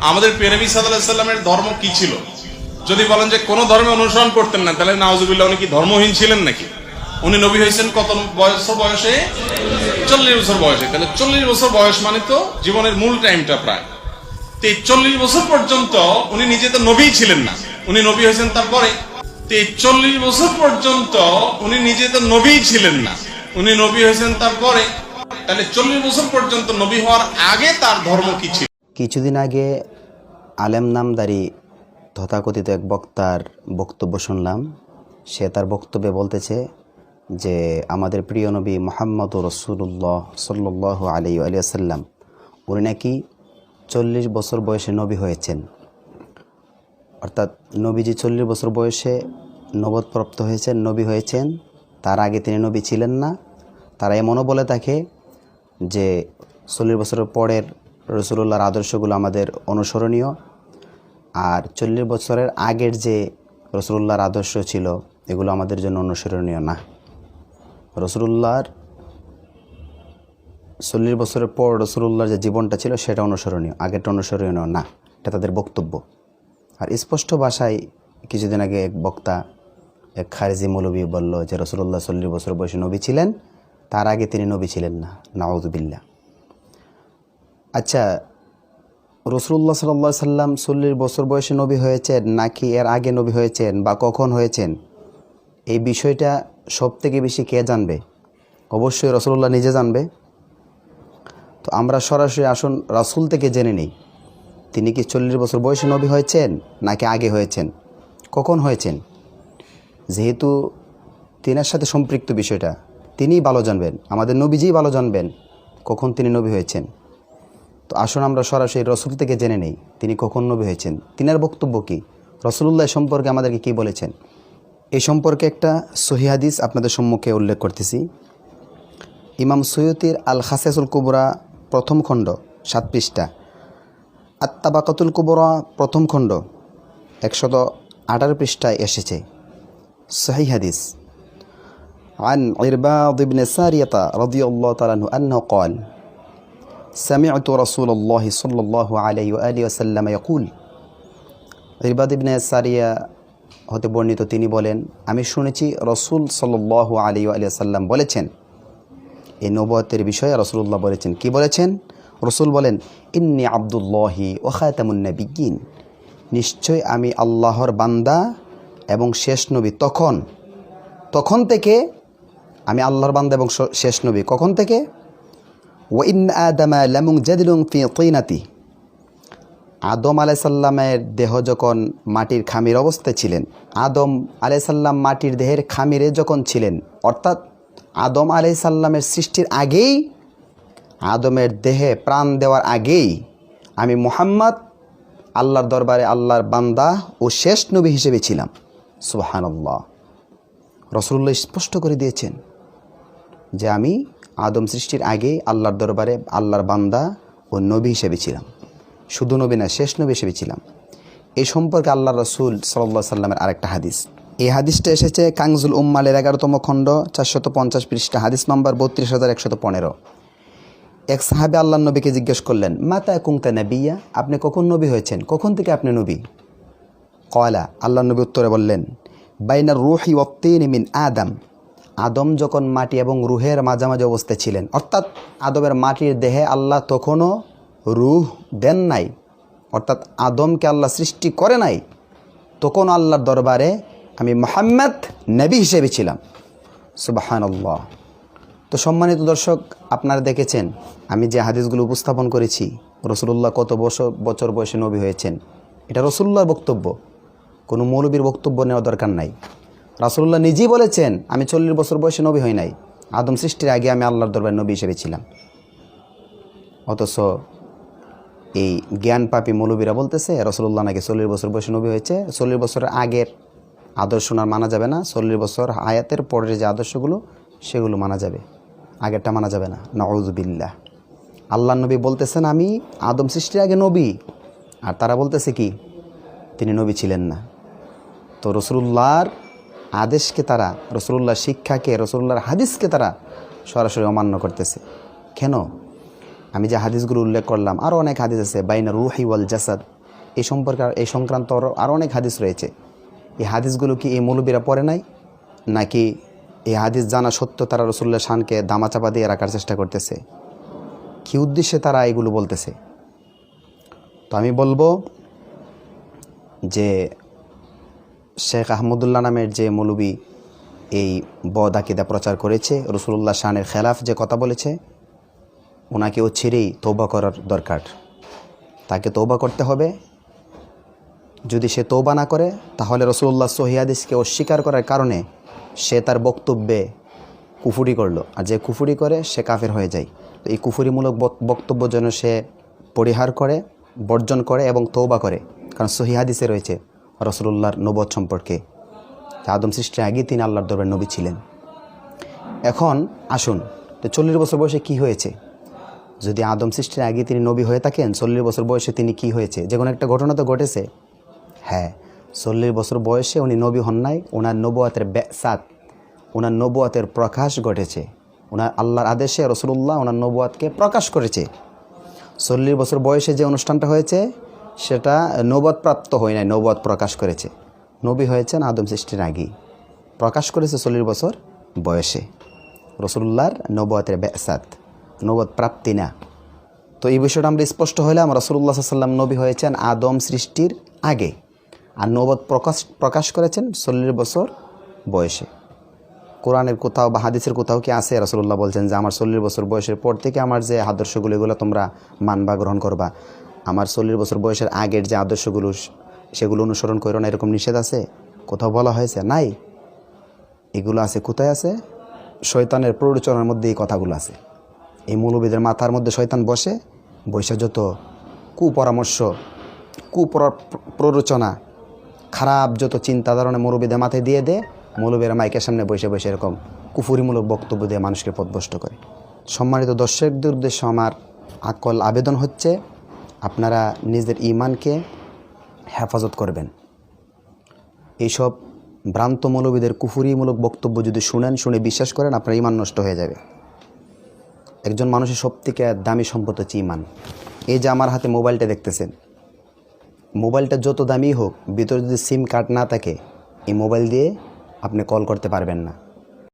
আমাদের পেনবী সাল্লাহ সাল্লামের ধর্ম কি ছিল? যদি বলেন যে কোন ধর্মে অনুসরণ করতেন না, তাহলে নাওজুবিল্লাহ উনি কি ধর্মহীন ছিলেন নাকি? উনি নবী হয়েছেন কত বয়স বয়সে? চল্লিশ বছর বয়সে। তাহলে চল্লিশ বছর বয়স মানে তো জীবনের মূল টাইমটা প্রায়। তো চল্লিশ বছর পর্যন্ত উনি নিজে তো নবী ছিলেন না। উনি নবী হয়েছেন তারপরে। তো এই বছর পর্যন্ত উনি নিজে তো নবী ছিলেন না। উনি নবী হয়েছেন তারপরে। তাহলে চল্লিশ বছর পর্যন্ত নবী হওয়ার আগে তার ধর্ম কি ছিল? কিছুদিন আগে আলেম নামদারি তথাকথিত এক বক্তার বক্তব্য শুনলাম। সে তার বক্তব্যে বলতেছে যে, আমাদের প্রিয় নবী মোহাম্মদ রসুল্লাহ সাল্লাহ আলী আলিয়াসাল্লাম উনি নাকি চল্লিশ বছর বয়সে নবী হয়েছেন। অর্থাৎ নবীজি চল্লিশ বছর বয়সে নবদপ্রাপ্ত হয়েছেন, নবী হয়েছেন, তার আগে তিনি নবী ছিলেন না। তারা এমনও বলে থাকে যে, চল্লিশ বছরের পরের রসুল্লাহর আদর্শগুলো আমাদের অনুসরণীয়। আর চল্লিশ বছরের আগের যে রসুল্লাহর আদর্শ ছিল, এগুলো আমাদের জন্য অনুসরণীয় না। রসুল্লাহর চল্লিশ বছরের পর রসুল্লাহর যে জীবনটা ছিল, সেটা অনুসরণীয়, আগেরটা অনুসরণীয় না। এটা তাদের বক্তব্য। আর স্পষ্ট ভাষায় কিছুদিন আগে এক বক্তা, এক খারেজি মৌলবী বলল যে রসুল্লাহ চল্লিশ বছর বয়সে নবী ছিলেন, তার আগে তিনি নবী ছিলেন না। নাউজবিল্লা আচ্ছা রসুল্লাহ সাল্লা সাল্লাম চল্লিশ বছর বয়সে নবী হয়েছেন নাকি এর আগে নবী হয়েছেন বা কখন হয়েছেন? এই বিষয়টা সব থেকে বেশি কে জানবে? অবশ্যই রসুল্লাহ নিজে জানবে। তো আমরা সরাসরি আসুন রাসুল থেকে জেনে নিই। তিনি কি চল্লিশ বছর বয়সে নবী হয়েছেন নাকি আগে হয়েছেন? কখন হয়েছেন? যেহেতু তিনার সাথে সম্পৃক্ত বিষয়টা, তিনিই ভালো জানবেন। আমাদের নবীজিই ভালো জানবেন কখন তিনি নবী হয়েছেন। তো আসুন আমরা সরাসরি রসুল থেকে জেনে নেই তিনি কখন নবী হয়েছেন তিনার বক্তব্য কী রসুল্লাহ সম্পর্কে আমাদেরকে কি বলেছেন এই সম্পর্কে একটা সহিহাদিস আপনাদের সম্মুখে উল্লেখ করতেছি ইমাম সৈয়তির আল খাসেসুল কুবরা প্রথম খণ্ড সাত পৃষ্ঠা আত্মাবাকাতুল কুবরা প্রথম খণ্ড একশত আঠারো পৃষ্ঠায় এসেছে সহি হাদিস عن عرباض بن سارية رضي الله تعالى عنه أنه قال سمعت رسول الله صلى الله عليه وآله وسلم يقول ইরবাদ ইবনে সারিয়া হতে বর্ণিত তিনি বলেন আমি শুনেছি রসুল সাল্লাহ আলী আলিয়া সাল্লাম বলেছেন এই নবতের বিষয়ে রসুল্লাহ বলেছেন কি বলেছেন রসুল বলেন ইন্নি আবদুল্লাহি ও খায়তামুন্নবিগিন নিশ্চয় আমি আল্লাহর বান্দা এবং শেষ নবী তখন তখন থেকে আমি আল্লাহর বান্দা এবং শ- শেষ নবী কখন থেকে ও ইন আদামা লামুং জাদিলুং ফি তিনাতি আদম আলাইসাল্লামের দেহ যখন মাটির খামির অবস্থায় ছিলেন, আদম আলাইসাল্লাম মাটির দেহের খামিরে যখন ছিলেন, অর্থাৎ আদম আলাইসাল্লামের সৃষ্টির আগেই, আদমের দেহে প্রাণ দেওয়ার আগেই, আমি মোহাম্মদ, আল্লাহর দরবারে আল্লাহর বান্দা ও শেষ নবী হিসেবে ছিলাম। সুবাহান্লাহ রসুল্লাহ স্পষ্ট করে দিয়েছেন যে আমি আদম সৃষ্টির আগেই আল্লাহর দরবারে আল্লাহর বান্দা ও নবী হিসেবে ছিলাম। শুধু নবী না, শেষ নবী হিসেবে ছিলাম। এই সম্পর্কে আল্লাহ রসুল সাল্লা সাল্লামের আরেকটা হাদিস। এই হাদিসটা এসেছে কাংজুল উম্মালের এগারোতম খণ্ড, চারশত পঞ্চাশ পৃষ্ঠা, হাদিস নম্বর বত্রিশ হাজার একশত পনেরো। এক সাহাবে আল্লাহ নবীকে জিজ্ঞেস করলেন, মাতা কুংতা নবিয়া? আপনি কখন নবী হয়েছেন? কখন থেকে আপনি নবী? কয়লা আল্লাহ নবী উত্তরে বললেন, বাইনার রুহি ওত্তিন মিন আদম। আদম যখন মাটি এবং রুহের মাঝামাঝি অবস্থায় ছিলেন, অর্থাৎ আদমের মাটির দেহে আল্লাহ তখনও রুহ দেন নাই, অর্থাৎ আদমকে আল্লাহ সৃষ্টি করে নাই, তখন আল্লাহর দরবারে আমি মোহাম্মদ নবী হিসেবে ছিলাম। সুবাহান আল্লাহ তো সম্মানিত দর্শক, আপনারা দেখেছেন, আমি যে হাদিসগুলো উপস্থাপন করেছি রসুল্লাহ কত বছর বছর বয়সে নবী হয়েছেন, এটা রসুল্লাহর বক্তব্য, কোনো মৌলবীর বক্তব্য নেওয়া দরকার নাই। রাসুল্লাহ নিজেই বলেছেন, আমি চল্লিশ বছর বয়সে নবী হই নাই। আদম সৃষ্টির আগে আমি আল্লাহর দরবার নবী হিসেবে ছিলাম। অথচ এই জ্ঞান পাপী মৌলবীরা বলতেছে রসুল্লাহ নাকি চল্লিশ বছর বয়সে নবী হয়েছে? চল্লিশ বছরের আগের আদর্শ না মানা যাবে না। চল্লিশ বছর হায়াতের পরের যে আদর্শগুলো, সেগুলো মানা যাবে। আগেরটা মানা যাবে না। নওয়াজবিল্লাহ আল্লাহ নবী বলতেছেন, আমি আদম সৃষ্টির আগে নবী। আর তারা বলতেছে কি, তিনি নবী ছিলেন না। তো রসুল্লাহর আদেশকে তারা রসুল্লাহর শিক্ষাকে রসুল্লাহর হাদিসকে তারা সরাসরি অমান্য করতেছে। কেন? আমি যে হাদিসগুলো উল্লেখ করলাম আরও অনেক হাদিস আছে, বাইনা রুহি ওয়াল জাসাদ। এই সম্পর্কে এই সংক্রান্ত আরও অনেক হাদিস রয়েছে। এই হাদিসগুলো কি এই মৌলবীরা পড়ে নাই? নাকি এই হাদিস জানা সত্য তারা রসুল্লাহ শানকে দামাচাপা দিয়ে রাখার চেষ্টা করতেছে? কী উদ্দেশ্যে তারা এগুলো বলতেছে? তো আমি বলব যে শেখ আহমদুল্লাহ নামের যে মৌলবী এই বদ আকিদা প্রচার করেছে রসুল্লাহ শানের খেলাফ যে কথা বলেছে ওনাকে ও ছেড়েই তৌবা করার দরকার। তাকে তৌবা করতে হবে। যদি সে তৌবা না করে, তাহলে রসুল্লাহ সহিয়াদিসকে অস্বীকার করার কারণে সে তার বক্তব্যে কুফুরি করল। আর যে কুফুরি করে, সে কাফের হয়ে যায়। তো এই কুফুরিমূলক বক- বক্তব্য যেন সে পরিহার করে, বর্জন করে এবং তৌবা করে, কারণ সহিহাদিসে রয়েছে রসুল্লাহর নবদ সম্পর্কে। আদম সৃষ্টির আগে তিনি আল্লাহর দরবার নবী ছিলেন। এখন আসুন, তো চল্লিশ বছর বয়সে কি হয়েছে? যদি আদম সৃষ্টির আগে তিনি নবী হয়ে থাকেন, চল্লিশ বছর বয়সে তিনি কি হয়েছে? যে কোনো একটা ঘটনা তো ঘটেছে। হ্যাঁ চল্লিশ বছর বয়সে উনি নবী হন নাই ওনার নবুয়াতের ব্যাসাত ওনার নবুয়াতের প্রকাশ ঘটেছে। ওনার আল্লাহর আদেশে রসুল্লাহ ওনার নবুয়াতকে প্রকাশ করেছে। চল্লিশ বছর বয়সে যে অনুষ্ঠানটা হয়েছে সেটা নবদ প্রাপ্ত হয় নাই নবদ প্রকাশ করেছে। নবী হয়েছেন আদম সৃষ্টির আগেই। প্রকাশ করেছে চল্লিশ বছর বয়সে। রসুল্লাহর নবতের ব্যাসাত নবদ প্রাপ্তি না। তো এই বিষয়টা আমরা স্পষ্ট হইলাম, রসুল্লাহ সাল্লাম নবী হয়েছেন আদম সৃষ্টির আগে। আর নবদ প্রকাশ প্রকাশ করেছেন চল্লিশ বছর বয়সে। কোরআনের কোথাও বা হাদিসের কোথাও কি আছে? রসুল্লাহ বলছেন যে, আমার চল্লিশ বছর বয়সের পর থেকে আমার যে আদর্শগুলো, এগুলো তোমরা মানবা, গ্রহণ করবা। আমার চল্লিশ বছর বয়সের আগের যে আদর্শগুলো, সেগুলো অনুসরণ করো না, এরকম নিষেধ আছে? কোথাও বলা হয়েছে? নাই? এগুলো আছে, কোথায় আছে? শয়তানের প্ররোচনার মধ্যে এই কথাগুলো আছে। এই মৌলবীদের মাথার মধ্যে শয়তান বসে বসে যত কুপরামর্শ কুপর প্ররোচনা, খারাপ যত চিন্তা ধারণা মৌলবীদের মাথায় দিয়ে দেয় মৌলবীরা মাইকের সামনে বসে বসে এরকম কুফুরিমূলক বক্তব্য দিয়ে মানুষকে পথভ্রষ্ট করে। সম্মানিত দর্শকদের উদ্দেশ্যে আমার আকল আবেদন হচ্ছে আপনারা নিজের ইমানকে হেফাজত করবেন। এইসব ভ্রান্ত মৌলবীদের কুফুরিমূলক বক্তব্য যদি শুনেন, শুনে বিশ্বাস করেন, আপনার ইমান নষ্ট হয়ে যাবে। একজন মানুষের সব থেকে দামি সম্পদ হচ্ছে ইমান এই যে আমার হাতে মোবাইলটা দেখতেছেন, মোবাইলটা যত দামি হোক, ভিতরে যদি সিম কার্ড না থাকে, এই মোবাইল দিয়ে আপনি কল করতে পারবেন না।